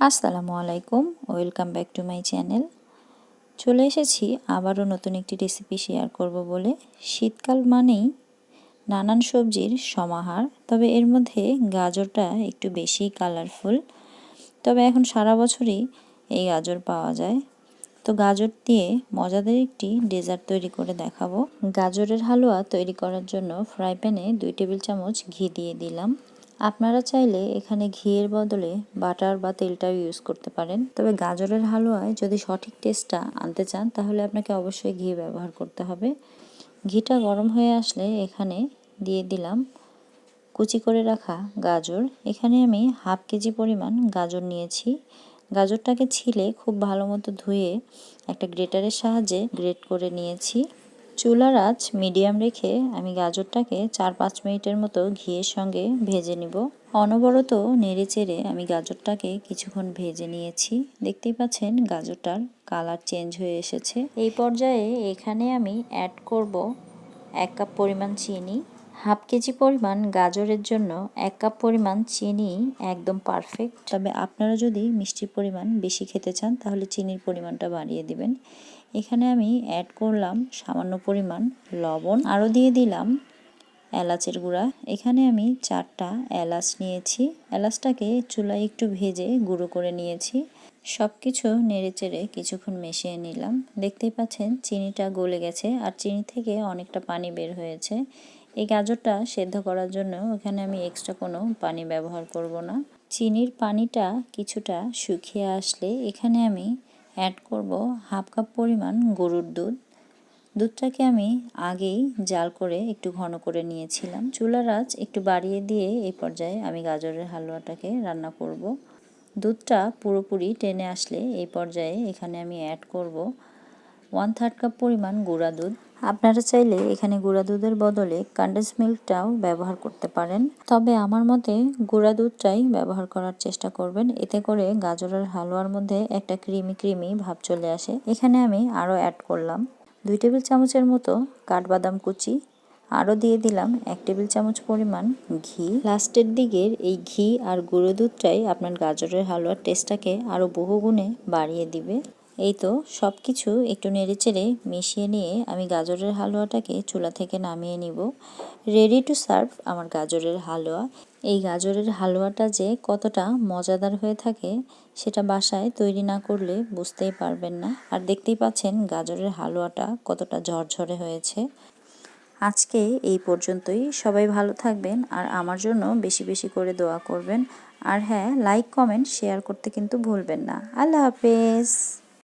আসসালামু আলাইকুম, welcome back to my channel. চলে এসেছি আবারও নতুন একটি রেসিপি শেয়ার করব বলে। শীতকাল মানেই নানান সবজির সমাহার, তবে এর মধ্যে গাজরটা একটু বেশি কালারফুল তবে এখন সারা বছরই এই গাজর পাওয়া যায়। তো গাজর দিয়ে মজাদার একটি ডেজার্ট তৈরি করে দেখাবো। গাজরের হালুয়া তৈরি করার জন্য ফ্রাই প্যানে দুই টেবিল চামচ ঘি দিয়ে দিলাম। আপনারা চাইলে এখানে ঘিয়ের বদলে বাটার বা তেলটাও ইউজ করতে পারেন। তবে গাজরের হালুয়ায় যদি সঠিক টেস্টটা আনতে চান, তাহলে আপনাকে অবশ্যই ঘি ব্যবহার করতে হবে। ঘিটা গরম হয়ে আসলে এখানে দিয়ে দিলাম কুচি করে রাখা গাজর। এখানে আমি হাফ কেজি পরিমাণ গাজর নিয়েছি। গাজরটাকে ছিলে খুব ভালো মতো ধুয়ে একটা গ্রেটারের সাহায্যে গ্রেট করে নিয়েছি। চুলার আঁচ মিডিয়াম রেখে আমি গাজরটাকে চার পাঁচ মিনিটের মতো ঘিয়ের সঙ্গে ভেজে নিব। অনবরত নেড়ে চেড়ে আমি গাজরটাকে কিছুক্ষণ ভেজে নিয়েছি। দেখতেই পাচ্ছেন গাজরটার কালার চেঞ্জ হয়ে এসেছে। এই পর্যায়ে এখানে আমি অ্যাড করব এক কাপ পরিমাণ চিনি। হাফ কেজি পরিমাণ গাজরের জন্য এক কাপ পরিমাণ চিনি একদম পারফেক্ট তবে আপনারা যদি মিষ্টির পরিমাণ বেশি খেতে চান, তাহলে চিনির পরিমাণটা বাড়িয়ে দিবেন। এখানে আমি অ্যাড করলাম সামান্য পরিমাণ লবণ। আরও দিয়ে দিলাম এলাচের গুঁড়া। এখানে আমি চারটা এলাচ নিয়েছি। এলাচটাকে চুলায় একটু ভেজে গুঁড়ো করে নিয়েছি। সব কিছু নেড়ে চেড়ে কিছুক্ষণ মিশিয়ে নিলাম। দেখতেই পাচ্ছেন, চিনিটা গলে গেছে। আর চিনি থেকে অনেকটা পানি বের হয়েছে। এই গাজরটা সেদ্ধ করার জন্য এখানে আমি এক্সট্রা কোনো পানি ব্যবহার করব না। চিনির পানিটা কিছুটা শুকিয়ে আসলে এখানে আমি অ্যাড করব হাফ কাপ পরিমাণ গরুর দুধ। দুধটাকে আমি আগেই জাল করে একটু ঘন করে নিয়েছিলাম। চুলার আঁচ একটু বাড়িয়ে দিয়ে এই পর্যায়ে আমি গাজরের হালুয়াটাকে রান্না করব। দুধটা পুরোপুরি টেনে আসলে এই পর্যায়ে এখানে আমি অ্যাড করব ওয়ান থার্ড কাপ পরিমাণ গুঁড়া দুধ। আপনারা চাইলে এখানে গুঁড়া দুধের বদলে কান্ডেন্স মিল্কটাও ব্যবহার করতে পারেন। তবে আমার মতে গুঁড়া দুধটাই ব্যবহার করার চেষ্টা করবেন। এতে করে গাজরের হালুয়ার মধ্যে একটা ক্রিমি ক্রিমি ভাব চলে আসে। এখানে আমি আরও অ্যাড করলাম দুই টেবিল চামচের মতো কাঠবাদাম কুচি। আরও দিয়ে দিলাম এক টেবিল চামচ পরিমাণ ঘি। লাস্টের দিকের এই ঘি আর গুঁড়ো দুধটাই আপনার গাজরের হালুয়ার টেস্টটাকে আরও বহুগুণে বাড়িয়ে দিবে। এই তো সব কিছু একটু নেড়েচেড়ে মিশিয়ে নিয়ে আমি গাজরের হালুয়াটাকে চুলা থেকে নামিয়ে নিব। রেডি টু সার্ভ আমার গাজরের হালুয়া। এই গাজরের হালুয়াটা যে কতটা মজাদার হয়ে থাকে সেটা বাসায় তৈরি না করলে বুঝতেই পারবেন না। আর দেখতেই পাচ্ছেন গাজরের হালুয়াটা কতটা ঝরঝরে হয়েছে। আজকে এই পর্যন্তই। সবাই ভালো থাকবেন আর আমার জন্য বেশি বেশি করে দোয়া করবেন। আর হ্যাঁ লাইক কমেন্ট শেয়ার করতে কিন্তু ভুলবেন না। আল্লাহ হাফেজ।